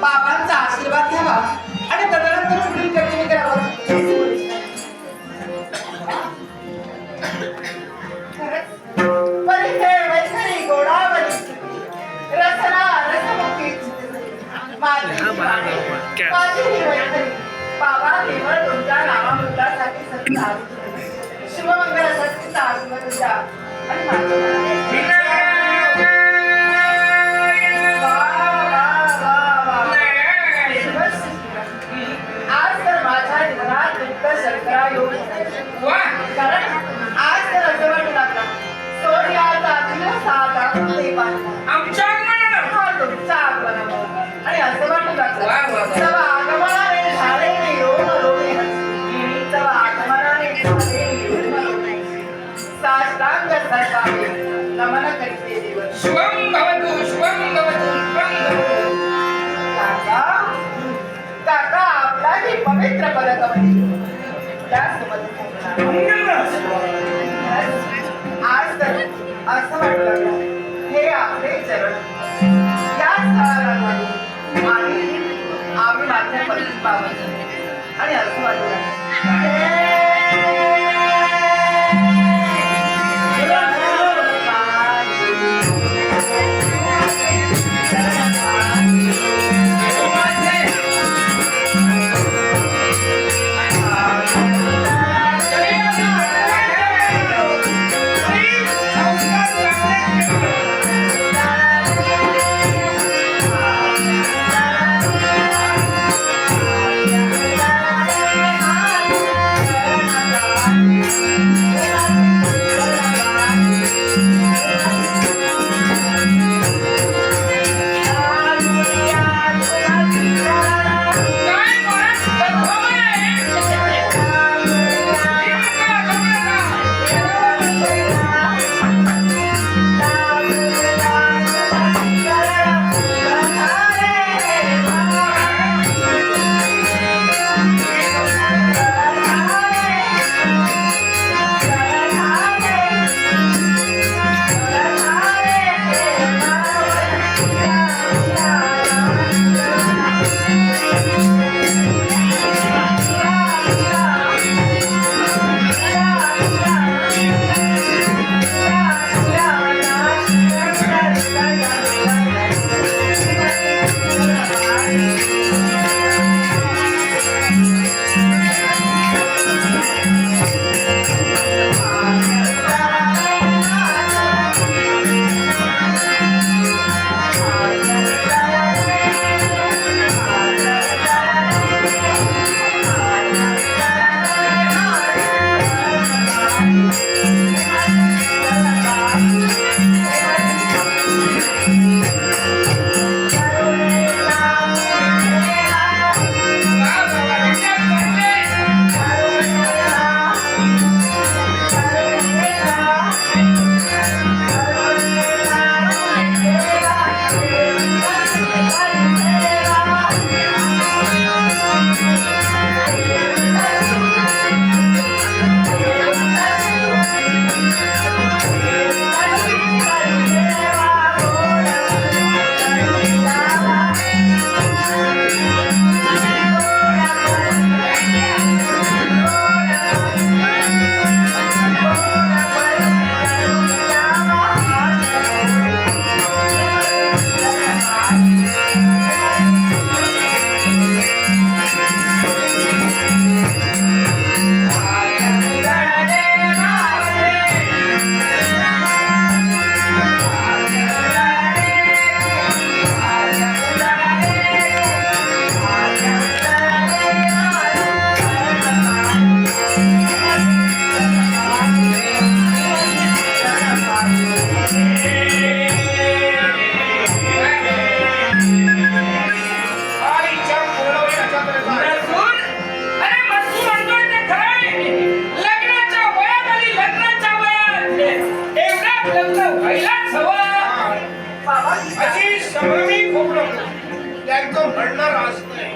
बाबांचा आशीर्वाद घ्यावा आणि तदनंतर पुढील कर्तव्य करावं. बाबा केवळ तुमच्या नावामृतासाठी सत्ता शुभमंगल सत्ता आशीर्वाद आणि शंकरा योग कारण आज तर असं वाटू लागला. सोन्याचा दिवस आता ते पाहिजे आमच्या आगमनानं हा तुमचा आगमनामुळे. आणि असं वाटू लागलं. वा, वा, वा. तेव्हा आगमनाने झालेले योग रोगे तेव्हा आगमनाने झालेले योग रोगे साष्टांग सर्वांगे. नमन करीते दिवस शुभम भवतु शुभम भवतु शुभम भवतु. काका काका आपला ही पवित्र त्यासोबत आज तर असं वाटू हे आपले चरण. या स्थळाला आणि आम्ही माझ्या पती आणि असं वाटलं. आनंद व्हायलाच हवा अशी संभ्रमी खोबरं त्यांचं म्हणणं राज नाही